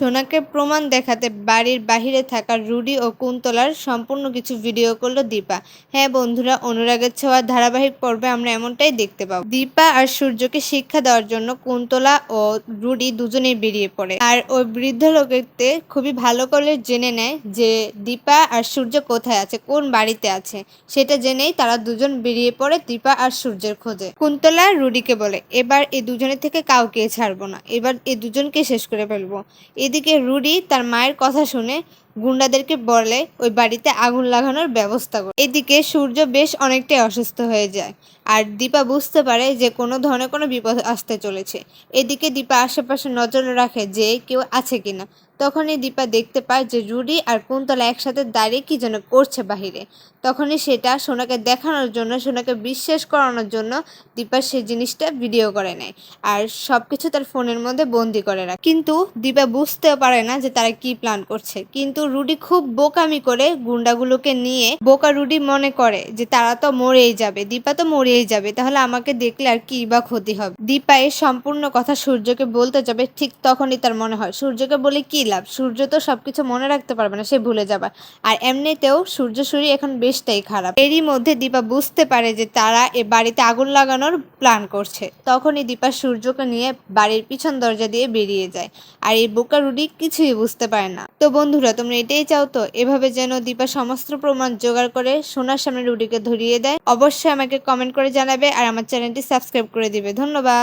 সোনাকে প্রমাণ দেখাতে বাড়ির বাহিরে থাকা রুডি ও কুন্তলার সম্পূর্ণ কিছু ভিডিও করল দীপা। হ্যাঁ বন্ধুরা, অনুরাগের ছোঁয়া ধারাবাহিক পর্বে আমরা এমনটাই দেখতে পাবো। দীপা আর সূর্যকে শিক্ষা দেওয়ার জন্য কুন্তলা ও রুডি দুজনেই বেরিয়ে পড়ে। আর ওই বৃদ্ধ লোকেতে খুবই ভালো করে জেনে নেয় যে দীপা আর সূর্য কোথায় আছে, কোন বাড়িতে আছে। সেটা জেনেই তারা দুজন বেরিয়ে পড়ে দীপা আর সূর্যের খোঁজে। কুন্তলা রুডিকে বলে, এবার এই দুজনের থেকে কাউকে ছাড়বো না। এবার এই দুজনকে শেষ করে ফেলব। এদিকে রুডি তার মায়ের কথা শুনে গুন্ডাদেরকে বলে ওই বাড়িতে আগুন লাগানোর ব্যবস্থা করে। এদিকে সূর্য বেশ অনেকটাই অসুস্থ হয়ে যায়, আর দীপা বুঝতে পারে যে কোনো ধরনের কোনো বিপদ আসতে চলেছে। এদিকে দীপা আশেপাশে নজর রাখে যে কেউ আছে কিনা। তখনই দীপা দেখতে পায় যে রুডি আর কুন্তলা একসাথে দাঁড়িয়ে কি যেন করছে বাহিরে। তখনই সেটা সোনাকে দেখানোর জন্য, সোনাকে বিশ্বাস করানোর জন্য দীপা সেই জিনিসটা ভিডিও করে নেয় আর সব কিছু তার ফোনের মধ্যে বন্দি করে রাখে। কিন্তু দীপা বুঝতেও পারে না যে তারা কি প্ল্যান করছে। কিন্তু রুডি খুব বোকামি করে গুন্ডাগুলোকে নিয়ে। বোকা রুডি মনে করে যে তারা তো মরেই যাবে, দীপা তো মরেই যাবে, তাহলে আমাকে দেখলে আর কি বা ক্ষতি হবে? দীপা এর সম্পূর্ণ কথা সূর্যকে বলতে যাবে, ঠিক তখনই তার মনে হয়। সূর্যকে বলে কি লাভ? সূর্য তো সবকিছু মনে রাখতে পারবে না, সে ভুলে যাবে। আর এমনিতেও সূর্য শরীর এখন বেশটাই খারাপ। এরই মধ্যে দীপা বুঝতে পারে যে তারা এ বাড়িতে আগুন লাগানোর প্ল্যান করছে। তখনই দীপা সূর্যকে নিয়ে বাড়ির পিছন দরজা দিয়ে বেরিয়ে যায়। আর এই বোকা রুডি কিছুই বুঝতে পারে না। তো বন্ধুরা, তোমরা এটাই চাও তো? এভাবে যেন দীপা সমস্ত প্রমাণ জোগাড় করে সোনার সামনে রুডিকে ধরিয়ে দেয়। অবশ্যই আমাকে কমেন্ট করে জানাবে আর আমার চ্যানেলটি সাবস্ক্রাইব করে দিবে। ধন্যবাদ।